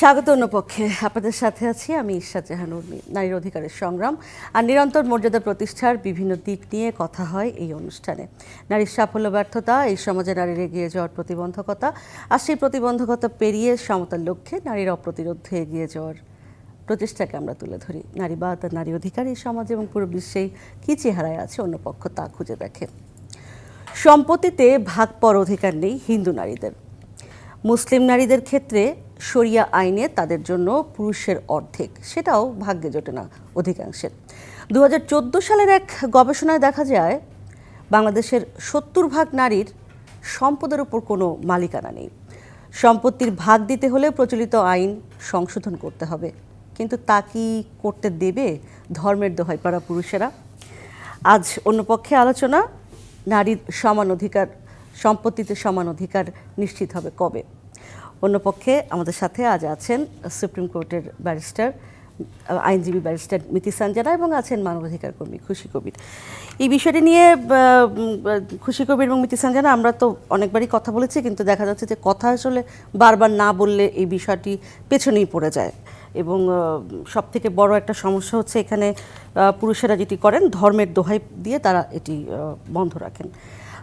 স্বাগত অন্যপক্ষে। আপনাদের সাথে আছি আমি ঈশা জাহান নারীর অধিকারের সংগ্রাম আর নিরন্তর মর্যাদা প্রতিষ্ঠার বিভিন্ন দিক নিয়ে কথা হয় এই অনুষ্ঠানে। নারীর সাফল্য, ব্যর্থতা, এই সমাজে নারীর এগিয়ে যাওয়ার প্রতিবন্ধকতা আর সেই প্রতিবন্ধকতা পেরিয়ে সমতার লক্ষ্যে নারীর অপ্রতিরোধে এগিয়ে যাওয়ার প্রচেষ্টাকে আমরা তুলে ধরি। নারীবাদ আর নারী অধিকার এই সমাজে এবং পুরো বিশ্বেই কী চেহারায় আছে অন্য পক্ষ তা খুঁজে দেখে। সম্পত্তিতে ভাগ পর অধিকার নেই হিন্দু নারীদের। মুসলিম নারীদের ক্ষেত্রে শরিয়া আইনে তাদের জন্য পুরুষের অর্ধেক। সেটাও ভাগ্যে জোটে না অধিকাংশের দু হাজার চোদ্দ সালের এক গবেষণায় দেখা যায়, বাংলাদেশের সত্তর ভাগ নারীর সম্পদের উপর কোনো মালিকানা নেই। সম্পত্তির ভাগ দিতে হলে প্রচলিত আইন সংশোধন করতে হবে। কিন্তু তা কি করতে দেবে ধর্মের দোহাই পাড়া পুরুষেরা? আজ অন্য পক্ষে আলোচনা, নারীর সমান অধিকার সম্পত্তিতে সমান অধিকার নিশ্চিত হবে কবে? অন্য পক্ষে আমাদের সাথে আজ আছেন সুপ্রিম কোর্টের ব্যারিস্টার, আইনজীবী ব্যারিস্টার মিতি সাঞ্জানা এবং আছেন মানবাধিকার কর্মী খুশি কবির। এই বিষয়টি নিয়ে খুশি কবির এবং মিতি সাঞ্জানা, আমরা তো অনেকবারই কথা বলেছি, কিন্তু দেখা যাচ্ছে যে কথা আসলে বারবার না বললে এই বিষয়টি পেছনেই পড়ে যায়। এবং সব থেকে বড় একটা সমস্যা হচ্ছে এখানে পুরুষেরা যেটি করেন, ধর্মের দোহাই দিয়ে তারা এটি বন্ধ রাখেন।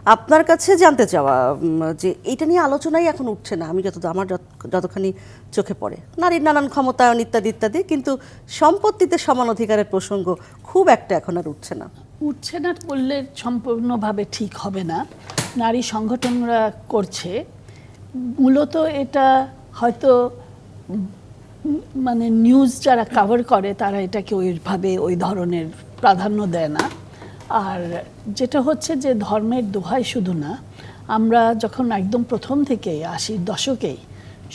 আপনার কাছে জানতে চাওয়া যে এটা নিয়ে আলোচনাই এখন উঠছে না। আমি যত আমার যত- যতখানি চোখে পড়ে। নারীর নানান ক্ষমতায়ন ইত্যাদি ইত্যাদি, কিন্তু সম্পত্তিতে সমান অধিকারের প্রসঙ্গ খুব একটা এখন আর উঠছে না। উঠছে না বললে সম্পূর্ণভাবে ঠিক হবে না। নারী সংগঠনরা করছে। মূলত এটা হয়তো মানে নিউজ যারা কাভার করে, তারা এটাকে ওইভাবে ওই ধরনের প্রাধান্য দেয় না। আর যেটা হচ্ছে যে ধর্মের দোহাই শুধু না, আমরা যখন একদম প্রথম থেকে আশির দশকেই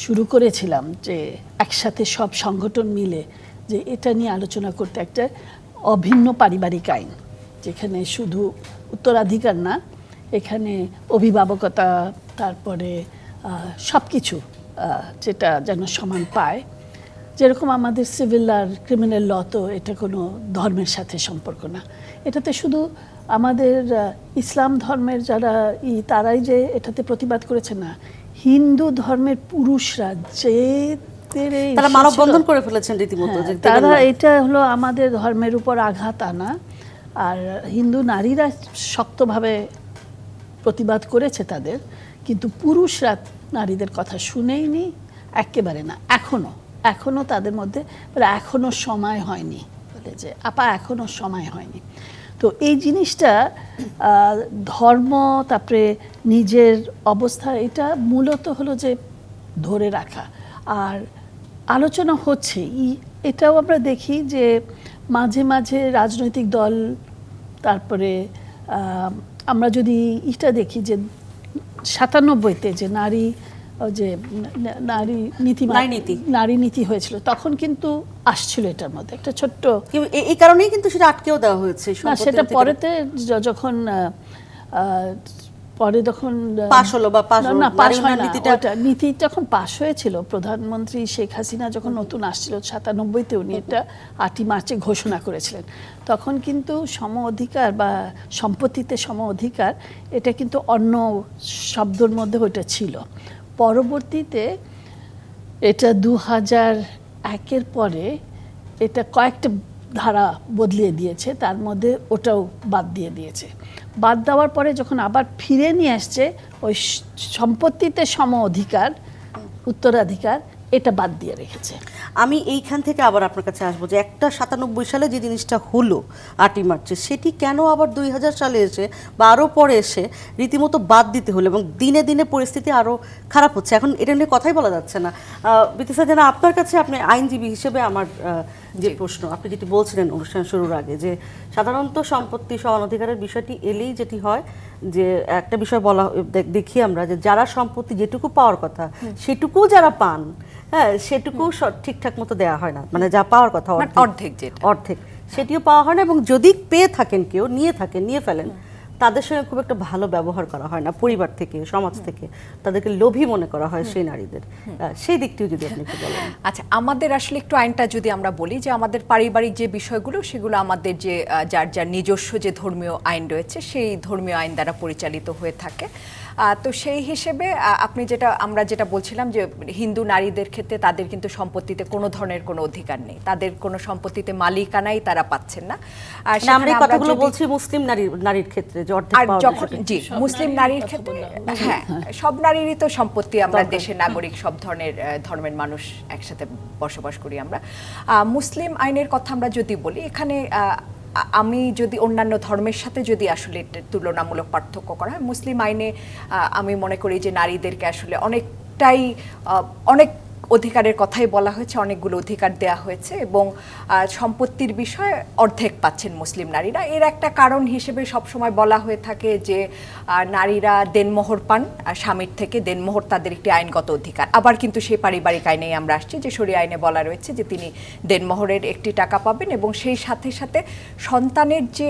শুরু করেছিলাম যে একসাথে সব সংগঠন মিলে যে এটা নিয়ে আলোচনা করতে একটা অভিন্ন পারিবারিক আইন, যেখানে শুধু উত্তরাধিকার না, এখানে অভিভাবকতা, তারপরে সব কিছু যেটা যেন সমান পায় যেরকম আমাদের সিভিল আর ক্রিমিনাল ল তো এটা কোনো ধর্মের সাথে সম্পর্ক না। এটাতে শুধু আমাদের ইসলাম ধর্মের যারা ই তারাই যে এটাতে প্রতিবাদ করেছে না। হিন্দু ধর্মের পুরুষরা যে তারা মানববন্ধন করে ফেলেছেন রীতিমতো হ্যাঁ, তারা এটা হলো আমাদের ধর্মের উপর আঘাত আনা। আর হিন্দু নারীরা শক্তভাবে প্রতিবাদ করেছে তাদের কিন্তু পুরুষরা নারীদের কথা শুনেইনি একেবারে না এখনও। এখনও তাদের মধ্যে বলে এখনও সময় হয়নি, বলে যে, আপা এখনও সময় হয়নি। তো এই জিনিসটা ধর্ম, তারপরে নিজের অবস্থা, এটা মূলত হলো যে ধরে রাখা। আর আলোচনা হচ্ছে এটাও আমরা দেখি যে মাঝে মাঝে রাজনৈতিক দল, তারপরে আমরা যদি ইটা দেখি যে সাতানব্বইতে যে নারী যে নারী নীতি নারী নীতি। নারী নীতি হয়েছিল তখন কিন্তু আসছিল এটার মধ্যে। একটা ছোট্ট এই- কারণেই কিন্তু সেটা আটকেও দেওয়া হয়েছে না সেটা পরেতে যখন পরে যখন পাশ হলো বা পাশ না, পাশ হয় নীতিটা- নীতি যখন পাশ হয়েছিল প্রধানমন্ত্রী শেখ হাসিনা যখন নতুন আসছিল সাতানব্বইতে উনি এটা আটই মার্চে ঘোষণা করেছিলেন। তখন কিন্তু সম অধিকার বা সম্পত্তিতে সম অধিকার এটা কিন্তু অন্য শব্দর মধ্যে ওইটা ছিল। পরবর্তীতে এটা দু হাজার একের পরে এটা কয়েকটা ধারা বদলিয়ে দিয়েছে, তার মধ্যে ওটাও বাদ দিয়ে দিয়েছে। বাদ দেওয়ার পরে যখন আবার ফিরে নিয়ে আসছে, ওই সম্পত্তিতে সম অধিকার, উত্তরাধিকার, এটা বাদ দিয়ে রেখেছে। আমি এইখান থেকে আবার আপনার কাছে আসব যে একটা সাতানব্বই সালে যে জিনিসটা হলো আটই মার্চে সেটি কেন আবার দুই হাজার সালে এসে বা আরও পরে এসে রীতিমতো বাদ দিতে হলো এবং দিনে দিনে পরিস্থিতি আরও খারাপ হচ্ছে? এখন এটা নিয়ে কথাই বলা যাচ্ছে না। বিতিসা জানা আপনার কাছে আপনি আইনজীবী হিসেবে আমার যে প্রশ্ন আপনি যেটি বলছিলেন অনুষ্ঠান শুরুর আগে যে সাধারণত সম্পত্তি সমান অধিকারের বিষয়টি এলেই যেটি হয় যে একটা বিষয় বলা দেখি আমরা যে যারা সম্পত্তি যেটুকু পাওয়ার কথা সেটুকু যারা পান হ্যাঁ সেটুকু ঠিকঠাক মতো দেওয়া হয় না। মানে যা পাওয়ার কথা মানে অর্ধেক। অর্ধেক যেটা। অর্ধেক। সেটিও পাওয়া হয় না এবং যদি পেয়ে থাকেন কেউ নিয়ে থাকেন নিয়ে ফেলেন তাদের সঙ্গে খুব একটা ভালো ব্যবহার করা হয় না পরিবার থেকে সমাজ থেকে। তাদেরকে লোভী মনে করা হয় সেই নারীদের। সেই দিকটিও যদি আপনি একটু বলেন। আচ্ছা আমাদের আসলে একটু আইনটা যদি আমরা বলি যে আমাদের পারিবারিক যে বিষয়গুলো সেগুলো আমাদের যে যার যার নিজস্ব যে ধর্মীয় আইন রয়েছে সেই ধর্মীয় আইন দ্বারা পরিচালিত হয়ে থাকে। তো সেই হিসেবে আহ, আপনি যেটা আমরা যেটা বলছিলাম যে হিন্দু নারীদের ক্ষেত্রে তাদের কিন্তু সম্পত্তিতে কোনো ধরনের কোনো অধিকার নেই। তাদের কোনো সম্পত্তিতে মালিকানাই তারা পাচ্ছেন না। আর আমরা এই কথাগুলো বলছি মুসলিম নারীর নারীর ক্ষেত্রে যে অর্ধেক আর পাওয়া যখন জি মুসলিম নারীর ক্ষেত্রে। হ্যাঁ সব নারীরই তো সম্পত্তি আমরা দেশের নাগরিক সব ধরনের ধর্মের মানুষ একসাথে বসবাস করি আমরা। আহ, মুসলিম আইনের কথা আমরা যদি বলি এখানে আমি যদি অন্যান্য ধর্মের সাথে যদি আসলে তুলনামূলক পার্থক্য করা হয়, মুসলিম আইনে আমি মনে করি যে নারীদেরকে আসলে অনেকটাই অনেক অধিকারের কথাই বলা হয়েছে, অনেকগুলো অধিকার দেয়া হয়েছে এবং সম্পত্তির বিষয়ে অর্ধেক পাচ্ছেন মুসলিম নারীরা। এর একটা কারণ হিসেবে সবসময় বলা হয়ে থাকে যে নারীরা দেনমোহর পান স্বামীর থেকে দেনমোহর তাদের একটি আইনগত অধিকার। আবার কিন্তু সেই পারিবারিক আইনেই আমরা আসছি, যে সরি আইনে বলা রয়েছে যে তিনি দেনমোহরের একটি টাকা পাবেন এবং সেই সাথে সাথে সন্তানের যে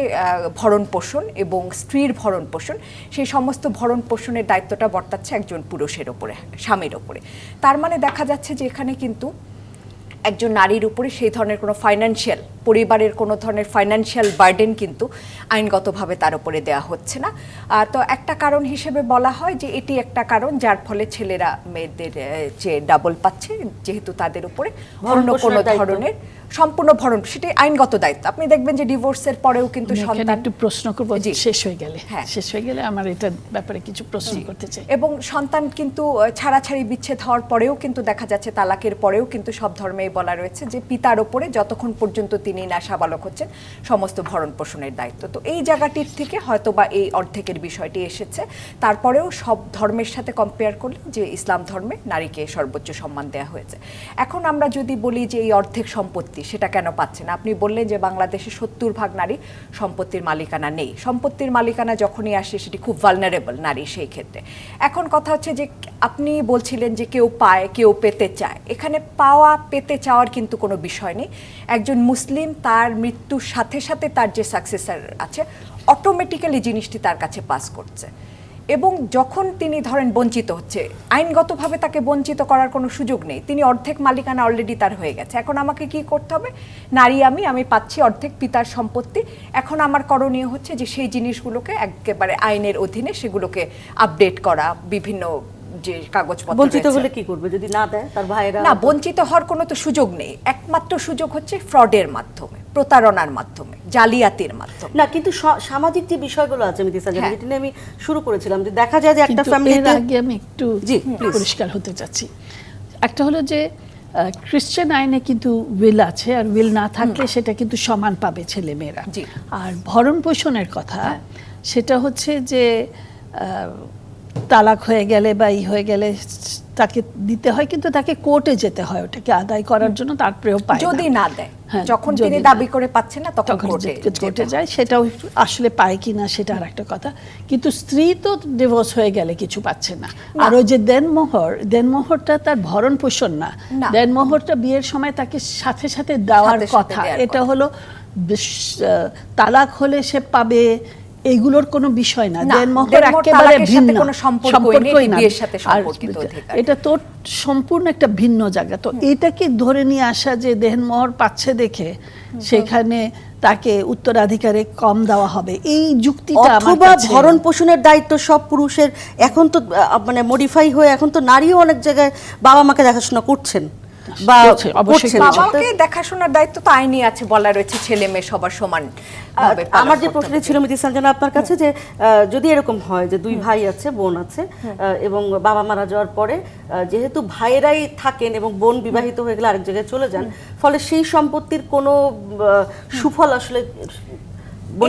ভরণ পোষণ এবং স্ত্রীর ভরণ পোষণ, সেই সমস্ত ভরণ পোষণের দায়িত্বটা বর্তাচ্ছে একজন পুরুষের ওপরে, স্বামীর ওপরে। তার মানে দেখা যাচ্ছে যে এখানে কিন্তু একজন নারীর উপরে সেই ধরনের কোনো ফাইন্যান্সিয়াল পরিবারের কোনো ধরনের ফাইন্যান্সিয়াল বার্ডেন কিন্তু আইনগতভাবে তার উপরে দেওয়া হচ্ছে না। তো একটা কারণ হিসেবে বলা হয় যে এটি একটা কারণ যার ফলে ছেলেরা মেয়েদের যে ডাবল পাচ্ছে যেহেতু তাদের উপরে অন্য কোনো ধরনের সম্পূর্ণ ভরণ সেটি আইনগত দায়িত্ব। আপনি দেখবেন যে ডিভোর্সের পরেও কিন্তু সন্তান একটু প্রশ্ন করব। শেষ হয়ে গেলে। হ্যাঁ। শেষ হয়ে গেলে আমার এটার ব্যাপারে কিছু প্রশ্ন করতে চাই। এবং সন্তান কিন্তু ছাড়াছাড়ি বিচ্ছেদ হওয়ার পরেও কিন্তু দেখা যাচ্ছে তালাকের পরেও কিন্তু সব ধর্মেই বলা রয়েছে যে পিতার ওপরে যতক্ষণ পর্যন্ত তিনি না সাবালক হচ্ছেন, সমস্ত ভরণ পোষণের দায়িত্ব। তো এই জায়গাটির থেকে হয়তো বা এই অর্ধেকের বিষয়টি এসেছে। তারপরেও সব ধর্মের সাথে কম্পেয়ার করলে যে ইসলাম ধর্মে নারীকে সর্বোচ্চ সম্মান দেওয়া হয়েছে। এখন আমরা যদি বলি যে এই অর্ধেক সম্পত্তি সেটা কেন পাচ্ছে না? আপনি বললেন যে বাংলাদেশে সত্তর ভাগ নারী সম্পত্তির মালিকানা নেই। সম্পত্তির মালিকানা যখনই আসে সেটি খুব ভালনারেবল নারী সেই ক্ষেত্রে। এখন কথা হচ্ছে যে আপনি বলছিলেন যে কেউ পায়, কেউ পেতে চায়। এখানে পাওয়া, পেতে চাওয়ার কিন্তু কোনো বিষয় নেই। একজন মুসলিম তার মৃত্যুর সাথে সাথে তার যে সাকসেসার আছে অটোমেটিক্যালি জিনিসটি তার কাছে পাস করছে। এবং যখন তিনি ধরেন বঞ্চিত হচ্ছে, আইনগতভাবে তাকে বঞ্চিত করার কোনো সুযোগ নেই। তিনি অর্ধেক মালিকানা অলরেডি তার হয়ে গেছে। এখন আমাকে কি করতে হবে? নারী আমি আমি পাচ্ছি অর্ধেক পিতার সম্পত্তি। এখন আমার করণীয় হচ্ছে যে সেই জিনিসগুলোকে একেবারে আইনের অধীনে সেগুলোকে আপডেট করা, বিভিন্ন যে কাগজপত্র বঞ্চিত হলে কি করবে? যদি না দেয় তার ভাইয়েরা না বঞ্চিত হওয়ার কোনো তো সুযোগ নেই। একমাত্র সুযোগ হচ্ছে ফ্রডের মাধ্যমে প্রতারণার মাধ্যমে জালিয়াতির মাধ্যমে। না কিন্তু সামাজিক যে বিষয়গুলো আছে মিতিসা হ্যাঁ। যেটা নিয়ে আমি শুরু করেছিলাম যে দেখা যায় যে একটা ফ্যামিলিতে আগে আমি একটু জি. পরিষ্কার হতে চাচ্ছি। একটা হলো যে খ্রিশ্চান আইনে কিন্তু উইল আছে আর উইল না থাকলে সেটা কিন্তু সমান পাবে ছেলে মেয়েরা জি। আর ভরণ পোষণের কথা সেটা হচ্ছে যে আহ, তালাক হয়ে গেলে বা ই হয়ে গেলে তাকে দিতে হয় কিন্তু তাকে কোর্টে যেতে হয় ওটাকে আদায় করার জন্য তারপরেও পায় যদি না দেয় হ্যাঁ, যখন তিনি দাবি করে পাচ্ছেন না তখন কোর্টে যায় সেটাও আসলে পায় কিনা সেটা আর একটা কথা। কিন্তু স্ত্রী তো ডিভোর্স হয়ে গেলে কিছু পাচ্ছে না। আর ওই যে দেনমোহর দেনমোহরটা তার ভরণ পোষণ না। না। দেনমোহরটা বিয়ের সময় তাকে সাথে সাথে দেওয়ার কথা। এটা হলো তালাক হলে সে পাবে এইগুলোর কোনো বিষয় না। দেনমোহর দেনমোহর একেবারে ভিন্ন। কোনো সম্পর্কই নেই, না। বিয়ের সাথে সম্পর্কিত অধিকার। এটা তো সম্পূর্ণ একটা ভিন্ন জায়গা। তো এটাকে ধরে নিয়ে আসা যে দেহনমোহর পাচ্ছে দেখে সেখানে তাকে উত্তরাধিকারে কম দেওয়া হবে। এই যুক্তিটা অথবা ভরণ পোষণের দায়িত্ব সব পুরুষের। এখন তো মানে মডিফাই হয়ে এখন তো নারীও অনেক জায়গায় বাবা মাকে দেখাশোনা করছেন। বা অবশ্যই বাবাকে দেখাশোনার দায়িত্ব তো আইনই আছে বলা রয়েছে ছেলে মেয়ে সবার সমান আমার যে প্রশ্নটি ছিল মিতি সঞ্জনা আপনার কাছে যে যদি এরকম হয় যে দুই ভাই আছে বোন আছে এবং বাবা মারা যাওয়ার পরে যেহেতু ভাইয়েরাই থাকেন এবং বোন বিবাহিত হয়ে গেলে আরেক জায়গায় চলে যান ফলে সেই সম্পত্তির কোনো সুফল আসলে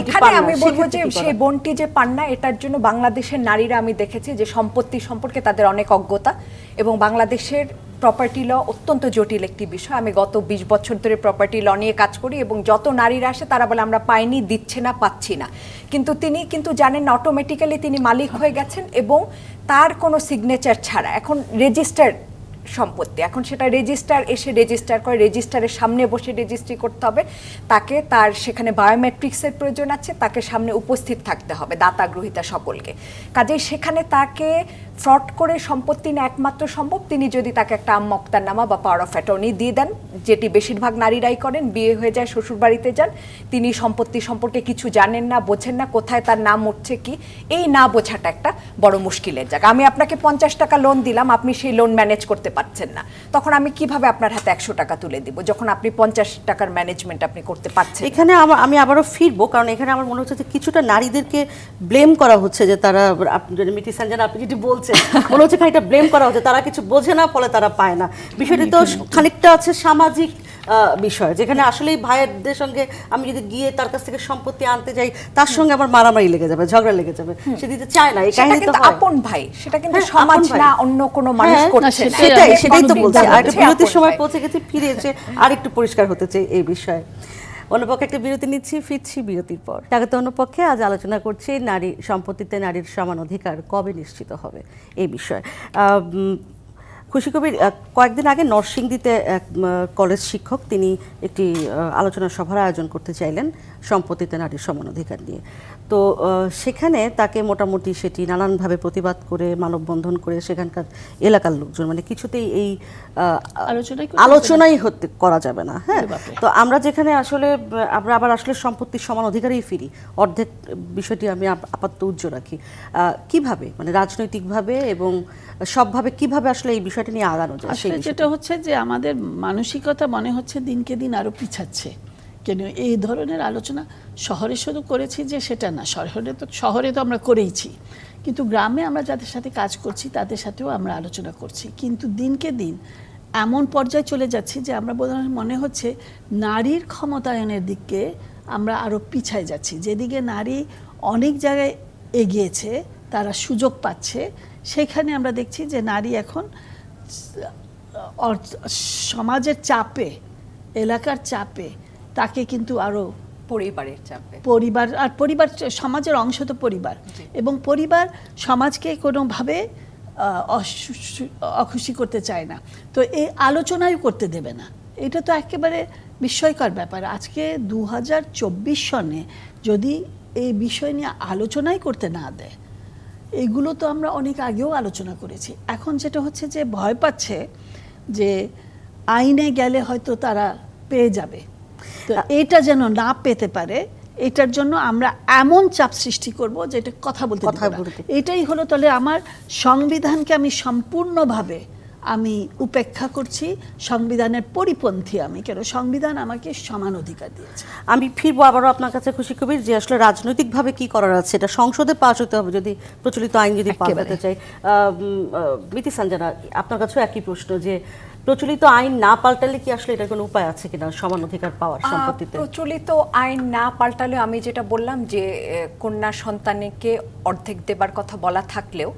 এখানে আমি বলব যে সেই বোনটি যে পান না এটার জন্য বাংলাদেশের নারীরা আমি দেখেছি যে সম্পত্তি সম্পর্কে তাদের অনেক অজ্ঞতা এবং বাংলাদেশের প্রপার্টি ল অত্যন্ত জটিল একটি বিষয়। আমি গত বিশ বছর ধরে প্রপার্টি ল নিয়ে কাজ করি এবং যত নারীরা আসে তারা বলে আমরা পাইনি, দিচ্ছে না, পাচ্ছি না। কিন্তু তিনি কিন্তু জানেন অটোমেটিক্যালি তিনি মালিক হয়ে গেছেন এবং তার কোনো সিগনেচার ছাড়া। এখন রেজিস্টার সম্পত্তি। এখন সেটা রেজিস্টার এসে রেজিস্টার করে রেজিস্টারের সামনে বসে রেজিস্ট্রি করতে হবে। তাকে তার সেখানে বায়োমেট্রিক্সের প্রয়োজন আছে, তাকে সামনে উপস্থিত থাকতে হবে, দাতা গ্রহিতা সকলকে। কাজেই সেখানে তাকে ফ্রড করে সম্পত্তি না একমাত্র সম্ভব। তিনি যদি তাকে একটা মক্তারনামা বা পাওয়ার অফ অ্যাটর্নি দিয়ে দেন, যেটি বেশিরভাগ নারীরাই করেন, বিয়ে হয়ে যায়, শ্বশুর বাড়িতে যান, তিনি সম্পত্তি সম্পর্কে কিছু জানেন না, বোঝেন না, কোথায় তার নাম উঠছে কি, এই না বোঝাটা একটা বড় মুশকিলের জায়গা। আমি আপনাকে পঞ্চাশ টাকা লোন দিলাম, আপনি সেই লোন ম্যানেজ করতে পারছেন না। তখন আমি কীভাবে আপনার হাতে একশো টাকা তুলে দিব যখন আপনি পঞ্চাশ টাকার ম্যানেজমেন্ট আপনি করতে পারছেন এখানে আমি আবারও ফিরবো কারণ এখানে আমার মনে হচ্ছে যে কিছুটা নারীদেরকে ব্লেম করা হচ্ছে যে তারা আপনি যদি মিটি সঞ্জন আপনি যেটি বলছেন মনে হচ্ছে খানিকটা ব্লেম করা হচ্ছে তারা কিছু বোঝে না ফলে তারা পায় না। বিষয়টি তো খানিকটা আছে সামাজিক বিষয় যেখানে আসলেই ভাইয়েরদের সঙ্গে আমি যদি গিয়ে তার কাছ থেকে সম্পত্তি আনতে যাই তার সঙ্গে আমার মারামারি লেগে যাবে ঝগড়া লেগে যাবে। সে দিতে চায় না এই কাহিনী তো আপন ভাই সেটা কিন্তু হ্যাঁ, সমাজ না অন্য কোনো মানুষ হ্যাঁ, করছে সেটাই, সেটাই তো বলছি। আর একটা বিরতির সময় পৌঁছে গেছে ফিরে এসে আরেকটু পরিষ্কার হতে চাই এই বিষয়ে। অন্যপক্ষে একটা বিরতি নিচ্ছি ফিরছি বিরতির পর। স্বাগত অন্যপক্ষে আজ আলোচনা করছি নারী সম্পত্তিতে নারীর সমান অধিকার কবে নিশ্চিত হবে এই বিষয়ে। খুশি কবির কয়েকদিন আগে নরসিংদীতে এক কলেজ শিক্ষক তিনি একটি আলোচনা সভার আয়োজন করতে চাইলেন সম্পত্তিতে নারীর সমান অধিকার নিয়ে। তো সেখানে তাকে মোটামুটি সেটি নানানভাবে প্রতিবাদ করে মানববন্ধন করে সেখানকার এলাকার লোকজন মানে কিছুতেই এই আলোচনাই হতে করা যাবে না হ্যাঁ। তো আমরা যেখানে আসলে আমরা আবার আসলে সম্পত্তির সমান অধিকারেই ফিরি। অর্ধেক বিষয়টি আমি আপ- আপাতত উজ্জ্ব রাখি। কীভাবে? মানে রাজনৈতিকভাবে এবং সবভাবে কীভাবে আসলে এই বিষয়টি নিয়ে আগানো যায় যেটা হচ্ছে যে আমাদের মানসিকতা মনে হচ্ছে দিনকে দিন আরও পিছাচ্ছে। কেন এই ধরনের আলোচনা শহরে শুধু করেছি যে সেটা না, শহরে তো শহরে তো আমরা করেইছি। কিন্তু গ্রামে আমরা যাদের সাথে কাজ করছি, তাদের সাথেও আমরা আলোচনা করছি। কিন্তু দিনকে দিন এমন পর্যায়ে চলে যাচ্ছি যে আমরা মনে হচ্ছে নারীর ক্ষমতায়নের দিকে আমরা আরও পিছায় যাচ্ছি। যেদিকে নারী অনেক জায়গায় এগিয়েছে, তারা সুযোগ পাচ্ছে, সেখানে আমরা দেখছি যে নারী এখন সমাজের চাপে, এলাকার চাপে তাকে কিন্তু আরও পরিবারের চাপে। পরিবার আর পরিবার সমাজের অংশ তো পরিবার। এবং পরিবার সমাজকে কোনোভাবে অখুশি করতে চায় না। তো এই আলোচনাই করতে দেবে না। এটা তো একেবারে বিস্ময়কর ব্যাপার। আজকে দু হাজার চব্বিশ সনে যদি এই বিষয় নিয়ে আলোচনাই করতে না দেয় এগুলো তো আমরা অনেক আগেও আলোচনা করেছি। এখন যেটা হচ্ছে যে ভয় পাচ্ছে যে আইনে গেলে হয়তো তারা পেয়ে যাবে। এটা যেন না পেতে পারে এটার জন্য আমরা এমন চাপ সৃষ্টি করব যেটা কথা বলতে কথা বলতে। এটাই হলো তাহলে আমার সংবিধানকে আমি সম্পূর্ণভাবে আমি উপেক্ষা করছি সংবিধানের পরিপন্থী আমি কেন সংবিধান আমাকে সমান অধিকার দিয়েছে। আমি ফিরবো আবারও আপনার কাছে খুশি কবির যে আসলে রাজনৈতিকভাবে কি করার আছে এটা সংসদে পাস হতে হবে যদি প্রচলিত আইন যদি পাস হতে চাই। মিতি সানজানা আপনার কাছেও একই প্রশ্ন যে প্রচলিত আইন না পাল্টালে কি আসলে এটার কোনো উপায় আছে কিনা সমান অধিকার পাওয়ার সম্পত্তিতে? প্রচলিত আইন না পাল্টালে আমি যেটা বললাম যে কন্যা সন্তানকে অর্ধেক দেবার কথা বলা থাকলেও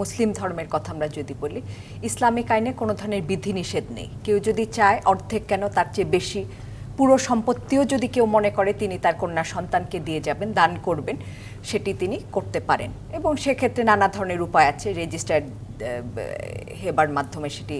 মুসলিম ধর্মের কথা আমরা যদি বলি ইসলামিক আইনে কোনো ধরনের বিধিনিষেধ নেই। কেউ যদি চায় অর্ধেক কেন তার চেয়ে বেশি পুরো সম্পত্তিও যদি কেউ মনে করে তিনি তার কন্যা সন্তানকে দিয়ে যাবেন দান করবেন সেটি তিনি করতে পারেন। এবং সেক্ষেত্রে নানা ধরনের উপায় আছে রেজিস্টার্ড হেবার মাধ্যমে সেটি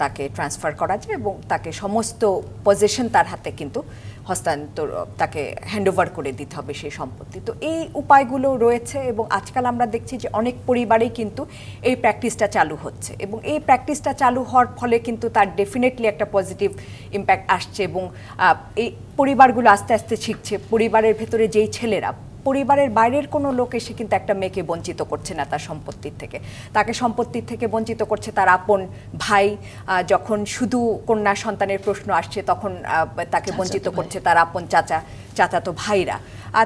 তাকে ট্রান্সফার করা যায় এবং তাকে সমস্ত পজিশন তার হাতে কিন্তু হস্তান্তর, তাকে হ্যান্ডওভার করে দিতে হবে সেই সম্পত্তি। তো এই উপায়গুলো রয়েছে এবং আজকাল আমরা দেখছি যে অনেক পরিবারেই কিন্তু এই প্র্যাকটিসটা চালু হচ্ছে এবং এই প্র্যাকটিসটা চালু হওয়ার ফলে কিন্তু তার ডেফিনেটলি একটা পজিটিভ ইম্প্যাক্ট আসছে এবং এই পরিবারগুলো আস্তে আস্তে শিখছে। পরিবারের ভেতরে যেই ছেলেরা পরিবারের বাইরের কোনো লোক এসে কিন্তু একটা মেয়েকে বঞ্চিত করছে না তার সম্পত্তির থেকে। তাকে সম্পত্তির থেকে বঞ্চিত করছে তার আপন ভাই যখন শুধু কন্যা সন্তানের প্রশ্ন আসছে তখন তাকে বঞ্চিত করছে তার আপন চাচা চাচাতো ভাইরা।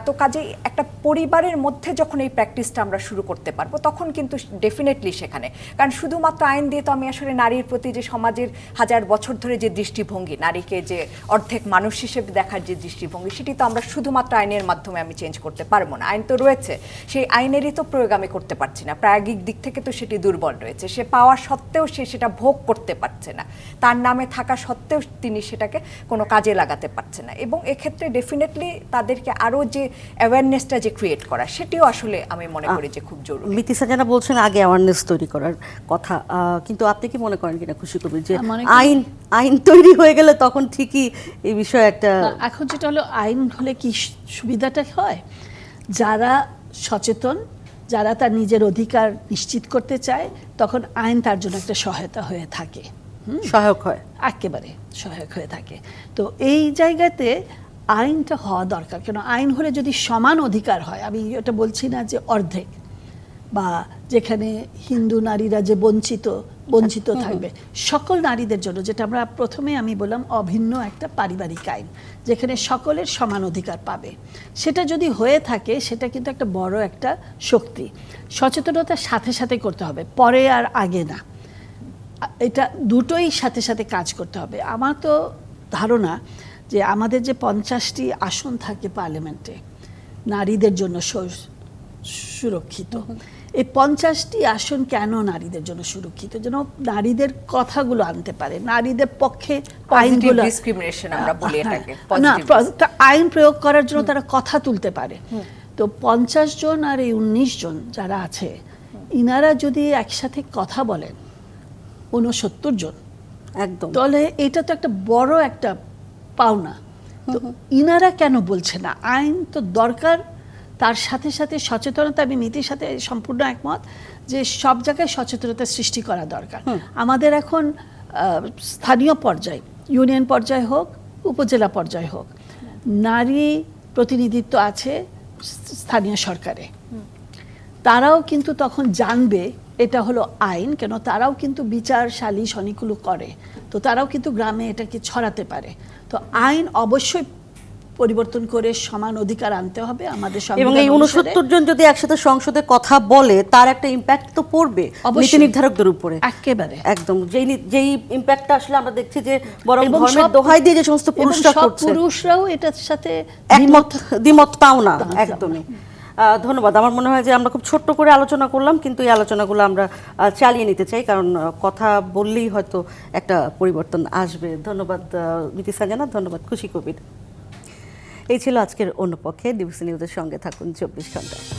তো কাজেই একটা পরিবারের মধ্যে যখন এই প্র্যাকটিসটা আমরা শুরু করতে পারব তখন কিন্তু ডেফিনেটলি সেখানে। কারণ শুধুমাত্র আইন দিয়ে তো আমি আসলে নারীর প্রতি যে সমাজের হাজার বছর ধরে যে দৃষ্টিভঙ্গি নারীকে যে অর্ধেক মানুষ হিসেবে দেখার যে দৃষ্টিভঙ্গি সেটি তো আমরা শুধুমাত্র আইনের মাধ্যমে আমি চেঞ্জ করতে পারব না। আইন তো রয়েছে। সেই আইনেরই তো প্রয়োগ আমি করতে পারছি না। প্রায়োগিক দিক থেকে তো সেটি দুর্বল রয়েছে। সে পাওয়া সত্ত্বেও সে সেটা ভোগ করতে পারছে না। তার নামে থাকা সত্ত্বেও তিনি সেটাকে কোনো কাজে লাগাতে পারছে না। এবং এক্ষেত্রে ডেফিনেটলি তাদেরকে আরও যে অ্যাওয়ারনেসটা যে ক্রিয়েট করা সেটিও আসলে আমি মনে করি যে খুব জরুরি। মিতি সাজানা বলছেন আগে অ্যাওয়ারনেস তৈরি করার কথা। আহ, কিন্তু আপনি কি মনে করেন কিনা খুশি কবির যে আইন আইন তৈরি হয়ে গেলে তখন ঠিকই এই বিষয়ে একটা এখন যেটা হলো আইন হলে কি সুবিধাটা হয়? যারা সচেতন যারা তার নিজের অধিকার নিশ্চিত করতে চায় তখন আইন তার জন্য একটা সহায়তা হয়ে থাকে। সহায়ক হয়। একেবারে সহায়ক হয়ে থাকে। তো এই জায়গাতে আইনটা হওয়া দরকার। কেন? আইন হলে যদি সমান অধিকার হয় আমি এটা বলছি না যে অর্ধেক বা যেখানে হিন্দু নারীরা যে বঞ্চিত বঞ্চিত থাকবে। সকল নারীদের জন্য যেটা আমরা প্রথমে আমি বললাম অভিন্ন একটা পারিবারিক আইন যেখানে সকলের সমান অধিকার পাবে। সেটা যদি হয়ে থাকে সেটা কিন্তু একটা বড় একটা শক্তি। সচেতনতার সাথে সাথে করতে হবে পরে আর আগে না। এটা দুটোই সাথে সাথে কাজ করতে হবে। আমার তো ধারণা যে আমাদের যে পঞ্চাশটি আসন থাকে পার্লামেন্টে নারীদের জন্য সুরক্ষিত। এই পঞ্চাশটি আসন কেন নারীদের জন্য সুরক্ষিত? যেন নারীদের কথাগুলো আনতে পারে। নারীদের পক্ষে আইনগুলো হ্যাঁ। তা আইন প্রয়োগ করার জন্য তারা কথা তুলতে পারে। তো পঞ্চাশ জন আর এই উনিশ জন যারা আছে ইনারা যদি একসাথে কথা বলেন ঊনসত্তর জন একদম। তাহলে এটা তো একটা বড় একটা পাওনা। তো ইনারা কেন বলছে না? আইন তো দরকার তার সাথে সাথে সচেতনতা আমি নীতির সাথে সম্পূর্ণ একমত যে সব জায়গায় সচেতনতা সৃষ্টি করা দরকার। আমাদের এখন স্থানীয় পর্যায়ে ইউনিয়ন পর্যায়ে হোক উপজেলা পর্যায়ে হোক নারী প্রতিনিধিত্ব আছে স্থানীয় সরকারে। তারাও কিন্তু তখন জানবে এটা হলো আইন কেন তারাও কিন্তু বিচার সালিশ অনেকগুলো করে। তো তারাও কিন্তু গ্রামে এটাকে ছড়াতে পারে। তো আইন অবশ্যই পরিবর্তন করে সমান অধিকার আনতে হবে আমাদের এবং এই। উনসত্তর জন যদি একসাথে সংসদে কথা বলে তার একটা ইম্প্যাক্ট তো পড়বে নীতি নির্ধারকদের উপরে। একেবারে। একদম। যেই যেই ইম্প্যাক্টটা আসলে আমরা দেখছি যে বরং ধর্মের দোহাই দিয়ে যে সমস্ত পুরুষরা করছে পুরুষরাও এটার সাথে একমত দ্বিমত। তাও না একদমই। ধন্যবাদ। আমার মনে হয় যে আমরা খুব ছোট্ট করে আলোচনা করলাম কিন্তু এই আলোচনাগুলো আমরা চালিয়ে নিতে চাই কারণ কথা বললেই হয়তো একটা পরিবর্তন আসবে। ধন্যবাদ নীতি সাজানা ধন্যবাদ খুশি কবির। এই ছিল আজকের অন্য পক্ষে ডিবিসি নিউজের সঙ্গে থাকুন চব্বিশ ঘণ্টা।